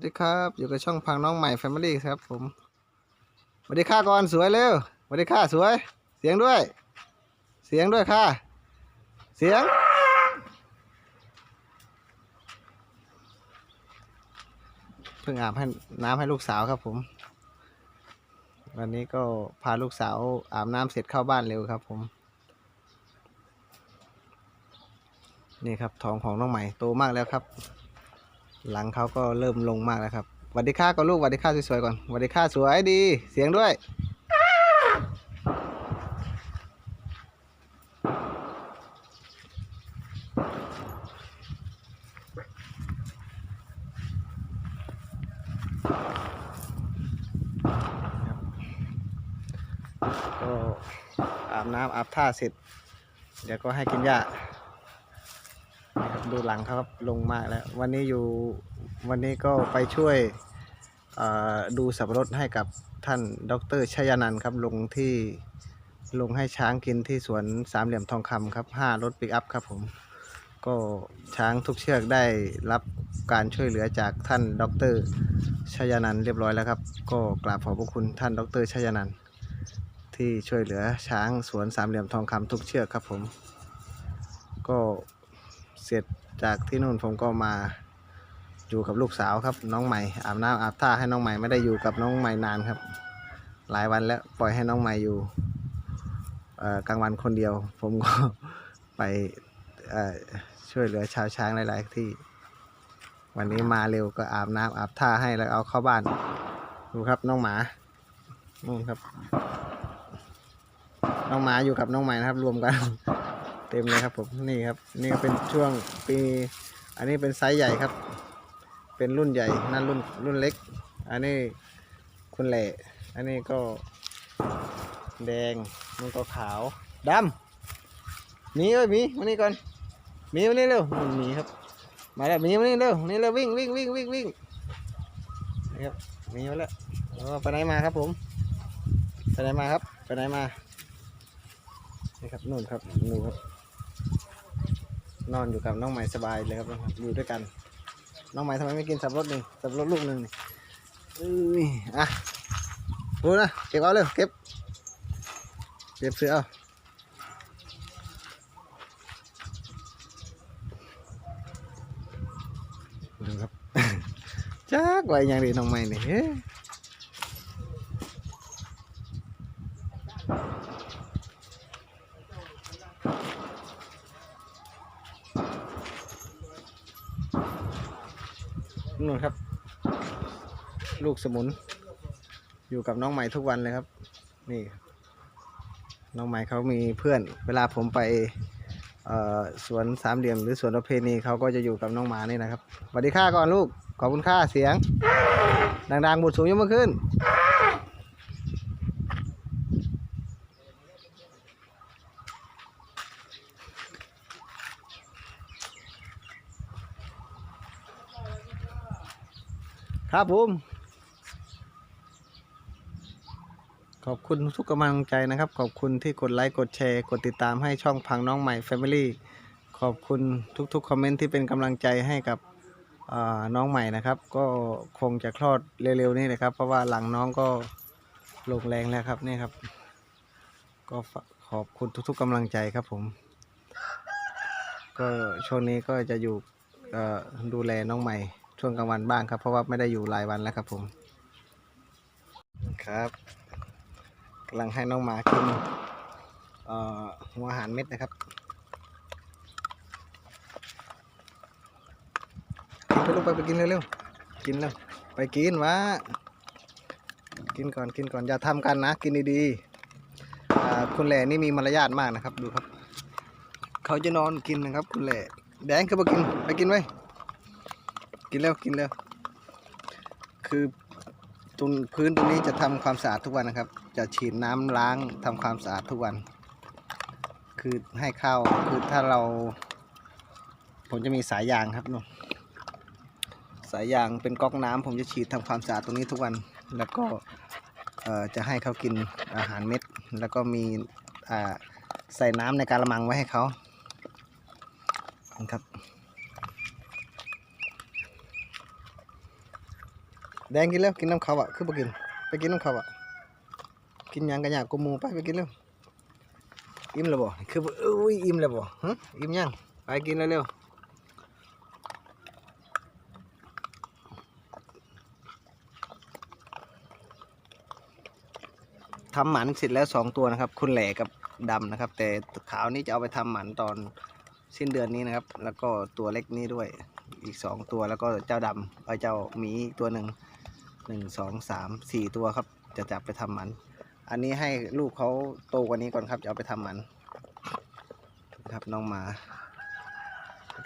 วัสดีครับ อยู่กับช่องพังน้องใหม่แฟมิลี่ครับผมสวัสดีค่ะก่อนสวยเร็วสวัสดีค่ะสวย เสียงด้วย เสียงด้วยค่ะ เสียง เพิ่งอาบให้น้ำให้ลูกสาวครับผม วันนี้ก็พาลูกสาวอาบน้ำเสร็จเข้าบ้านเร็วครับผม นี่ครับท้องของน้องใหม่โตมากแล้วครับ หลังเขาก็เริ่มลงมากแล้วครับสวัสดีค่าก่อนลูกสวัสดีค่าสวยๆก่อนสวัสดีค่าสวยดี เสียงด้วย ก็อาบน้ำอาบท่าเสร็จ เดี๋ยวก็ให้กินหญ้า ดูหลังครับลงมากแล้ว วันนี้อยู่วันนี้ก็ไปช่วยดูสับปะรดให้กับท่านดรชยานันท์ครับลงที่ลงให้ช้างกินที่สวนสามเหลี่ยมทองคำครับห้ารถปิกอัพครับผมก็ช้างทุกเชือกได้รับการช่วยเหลือจากท่านดรชยานันท์เรียบร้อยแล้วครับ ก็กราบขอบพระคุณท่านดรชยานันท์ที่ช่วยเหลือช้างสวนสามเหลี่ยมทองคำทุกเชือกครับผม ก็ เสร็จจากที่นู่นผมก็มาอยู่กับลูกสาวครับ น้องใหม่อาบน้ำอาบท่าให้น้องใหม่ไม่ได้อยู่กับน้องใหม่นานครับ หลายวันแล้วปล่อยให้น้องใหม่อยู่กลางวันคนเดียว ผมก็ไปช่วยเหลือชาวช้างหลาย ๆ ที่ วันนี้มาเร็วก็อาบน้ำอาบท่าให้แล้วเอาเข้าบ้าน ดูครับน้องหมานู่นครับ น้องหมาอยู่กับน้องใหม่นะครับ รวมกัน เต็มเลยครับผมนี่ครับนี่ก็เป็นช่วงปี อันนี้เป็นไซส์ใหญ่ครับ เป็นรุ่นใหญ่นั่นรุ่นรุ่นเล็ก อันนี้คุณแหล่อันนี้ก็แดงมันก็ขาวดำมีเอ้ยมีมานี่ก่อนมีมานี่เร็วนู่นมีครับ มาแล้วมีมานี่เร็วนี่เร็ววิ่งวิ่งวิ่งวิ่งวิ่งนี่ครับมีมาแล้วเออไปไหนมาครับผมไปไหนมาครับไปไหนมานี่ครับนู่นครับหนูครับ นอนอยู่กับน้องใหม่สบายเลยครับอยู่ด้วยกัน น้องใหม่ทำไมไม่กินสับปะรดหนึ่งสับปะรดลูกหนึ่งนี่อุ้ยอะดูนะเก็บเอาเร็วเก็บเก็บเสือเอาดูครับจักไว้ยังดีน้องใหม่เนี่ย นู่นครับ ลูกสมุน อยู่กับน้องใหม่ทุกวันเลยครับ นี่ น้องใหม่เขามีเพื่อน เวลาผมไปสวนสามเหลี่ยมหรือสวนประเพณีเขาก็จะอยู่กับน้องหมานี่นะครับสวัสดีค่าก่อนลูก ขอบคุณค่าเสียง ดังๆบุดสูงยกมือขึ้น ครับผม ข อบคุณทุกกำลังใจนะครับ ขอบคุณที่กดไลค์กดแชร์ กดติดตามให้ช่องพังน้องใหม่ Family ขอบคุณทุกๆคอมเมนต์ที่เป็นกำลังใจให้กับน้องใหม่นะครับ ก็คงจะคลอดเร็วๆนี้นะครับ เพราะว่าหลังน้องก็ลงแรงแล้วครับนี่ครับ ก็ขอบคุณทุกๆกำลังใจครับผม ก็ช่วงนี้ก็จะอยู่ดูแลน้องใหม่ช่วงกลางวันบ้างครับ เพราะว่าไม่ได้อยู่หลายวันแล้วครับผมครับ กำลังให้น้องหมากินหัวอาหารเม็ดนะครับกินไปลูกไปไปกินเร็วๆกินแล้วไปกินวะกินก่อนกินก่อนอย่าทำกันนะกินดีๆคุณแหล่นี่มีมารยาทมากนะครับดูครับ เขาจะนอนกินนะครับ คุณแหล่แดงก็ไปกินไปกินไว้กินแล้วกินแล้วคือตรงพื้นตรงนี้จะทำความสะอาดทุกวันนะครับ จะฉีดน้ำล้างทำความสะอาดทุกวัน คือให้เข้าคือถ้าเรา ผมจะมีสายยางครับนู่นสายยางเป็นก๊อกน้ำผมจะฉีดทำความสะอาดตรงนี้ทุกวัน แล้วก็เอ่อจะให้เขากินอาหารเม็ด แล้วก็มีอ่าใส่น้ำในกาละมังไว้ให้เขานะครับแดงกินแล้วกินน้ำเขาอะคือบ่กิน ไปกินน้ำเขาอะ กินยังกันยากกูมูไปไปกินเร็วอิ่มแล้วบ่คืออุ้ยอิ่มแล้วบ่ฮะอิ่มยังไปกินเร็วทำหมันเสร็จแล้วสองตัวนะครับ คุณแหล่กับดำนะครับ แต่ขาวนี่จะเอาไปทำหมันตอนสิ้นเดือนนี้นะครับ แล้วก็ตัวเล็กนี้ด้วยอีกสองตัวแล้วก็เจ้าดำเอาเจ้าหมีตัวหนึ่งหนึ่งสองสามสี่ตัวครับ จะจับไปทำหมัน อันนี้ให้ลูกเขาโตกว่านี้ก่อนครับจะเอาไปทำหมัน ครับน้องหมา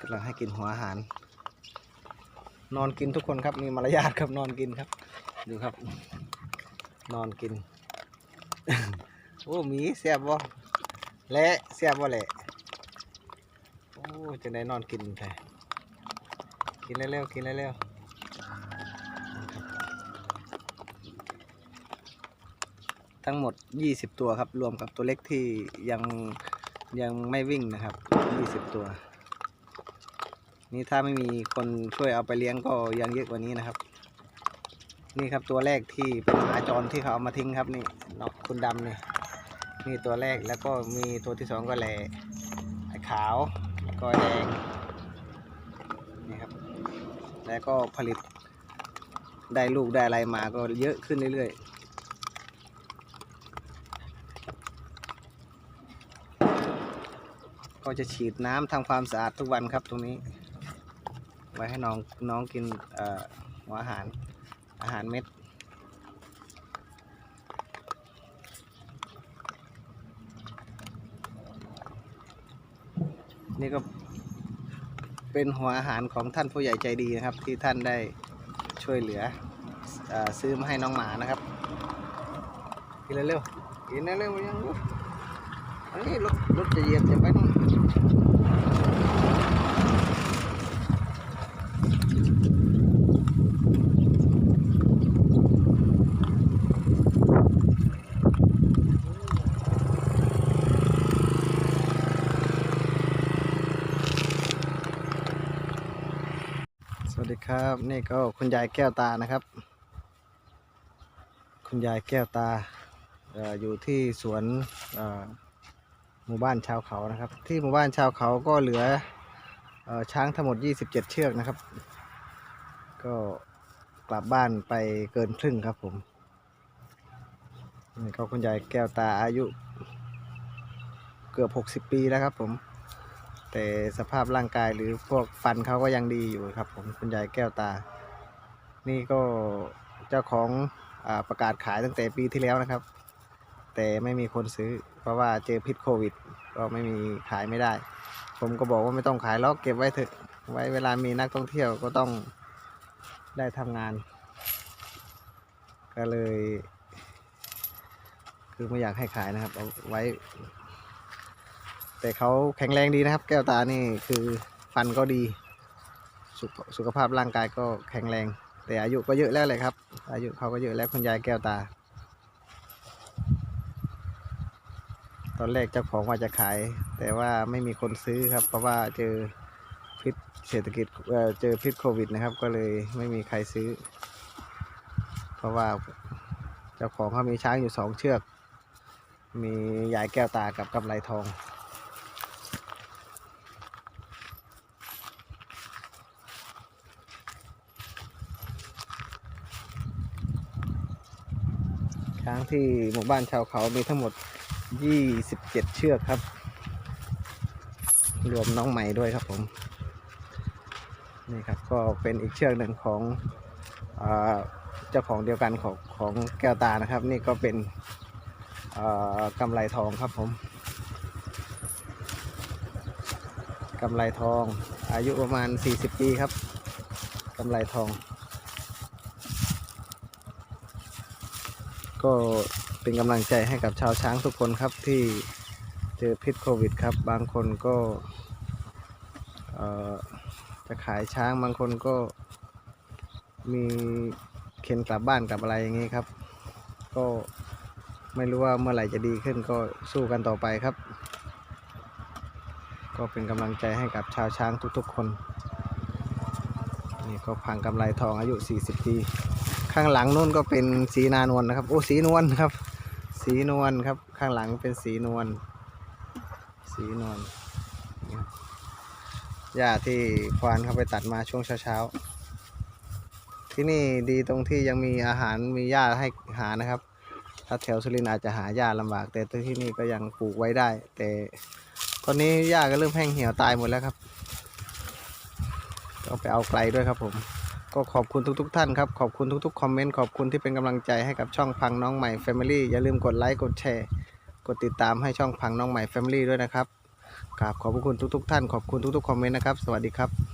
กำลังให้กินหัวอาหาร นอนกินทุกคนครับมีมารยาทครับนอนกินครับ ดูครับ นอนกิน โอ้หมีเสียบบ่เละเสียบบ่เละโอ้จะได้นอนกินแท้กินเร็วๆกินเร็วๆ ทั้งหมด 20 ตัวครับ รวมกับตัวเล็กที่ยังยังไม่วิ่งนะครับ 20 ตัว นี่ถ้าไม่มีคนช่วยเอาไปเลี้ยงก็ยังเยอะกว่านี้นะครับ นี่ครับตัวแรกที่เป็นหมาจรที่เขาเอามาทิ้งครับนี่นาะคุณดำนี่นี่ตัวแรกแล้วก็มีตัวที่สองก็แหล่ไอ้ขาวแล้วก็แดงนี่ครับแล้วก็ผลิตได้ลูกได้อะไรมาก็เยอะขึ้นเรื่อยๆ ก็จะฉีดน้ำทำความสะอาดทุกวันครับตรงนี้ ไว้ให้น้องน้องกินหัวอาหารอาหารเม็ด นี่ก็เป็นหัวอาหารของท่านผู้ใหญ่ใจดีนะครับ ที่ท่านได้ช่วยเหลืออซื้อมาให้น้องหมานะครับกินเร็วๆกินเร็วๆยังลูกอันนี้รถรถจะเยียบจะไปนู่นส วัสดีครับ นี่ก็คุณยายแก้วตานะครับ คุณยายแก้วตาออยู่ที่สวนหมู่บ้านชาวเขานะครับ ที่หมู่บ้านชาวเขาก็เหลือเออช้างทั้งหมด 27 เชือกนะครับ ก็กลับบ้านไปเกินครึ่งครับผมนี่ก็คุณยายแก้วตาอายุเกือบ 60 ปีแล้วครับผม แต่สภาพร่างกายหรือพวกฟันเขาก็ยังดีอยู่ครับ ผมคุณยายแก้วตา นี่ก็เจ้าของอประกาศขายตั้งแต่ปีที่แล้วนะครับ แต่ไม่มีคนซื้อ เพราะว่าเจอพิษโควิด ก็ไม่มีขายไม่ได้ ผมก็บอกว่าไม่ต้องขายหรอกเก็บไว้เถอะไว้เวลามีนักท่องเที่ยวก็ต้องได้ทำงาน ก็เลย คือไม่อยากให้ขายนะครับ เอาไว้ แต่เขาแข็งแรงดีนะครับ แก้วตานี่คือฟันก็ดีสุขสุขภาพร่างกายก็แข็งแรง แต่อายุก็เยอะแล้วเลยครับ อายุเขาก็เยอะแล้วคุณยายแก้วตา ตอนแรกเจ้าของว่าจะขาย แต่ว่าไม่มีคนซื้อครับ เพราะว่าเจอพิษเศรษฐกิจเออเจอพิษโควิดนะครับ ก็เลยไม่มีใครซื้อ เพราะว่าเจ้าของเขามีช้างอยู่สองเชือก มียายแก้วตากับกำไรทอง ช้างที่หมู่บ้านชาวเขามีทั้งหมด 27 เชือกครับ รวมน้องใหม่ด้วยครับผม นี่ครับก็เป็นอีกเชือกหนึ่งของเจ้าของเดียวกันของของแก้วตานะครับ นี่ก็เป็นกำไรทองครับผมกำไรทองอายุประมาณ 40 ปีครับกำไรทอง ก็เป็นกำลังใจให้กับชาวช้างทุกคนครับที่เจอพิษโควิดครับ บางคนก็จะขายช้างบางคนก็มีเข็นกลับบ้านกลับอะไรอย่างนี้ครับ ก็ไม่รู้ว่าเมื่อไหร่จะดีขึ้นก็สู้กันต่อไปครับ ก็เป็นกำลังใจให้กับชาวช้างทุกๆคนนี่ก็พังกำไรทองอายุ 40 ปี ข้างหลังนู่นก็เป็นสีนานวลนะครับ โอ้สีนวลครับ สีนวลครับ ข้างหลังเป็นสีนวลสีนวลหญ้าที่ควานเขาไปตัดมาช่วงเช้าๆ ที่นี่ดีตรงที่ยังมีอาหารมีหญ้าให้หานะครับ ถ้าแถวสุรินทร์อาจจะหาหญ้าลำบาก แต่ที่นี่ก็ยังปลูกไว้ได้ แต่ตอนนี้หญ้าก็เริ่มแห้งเหี่ยวตายหมดแล้วครับต้องไปเอาไกลด้วยครับผม ก็ขอบคุณทุกๆท่านครับ ขอบคุณทุกๆคอมเมนต์ ขอบคุณที่เป็นกำลังใจให้กับช่องพังน้องใหม่ Family อย่าลืมกดไลค์ กดแชร์ กดติดตามให้ช่องพังน้องใหม่ Family ด้วยนะครับกราบขอบพระคุณทุกๆท่าน ขอบคุณทุกๆคอมเมนต์นะครับ สวัสดีครับ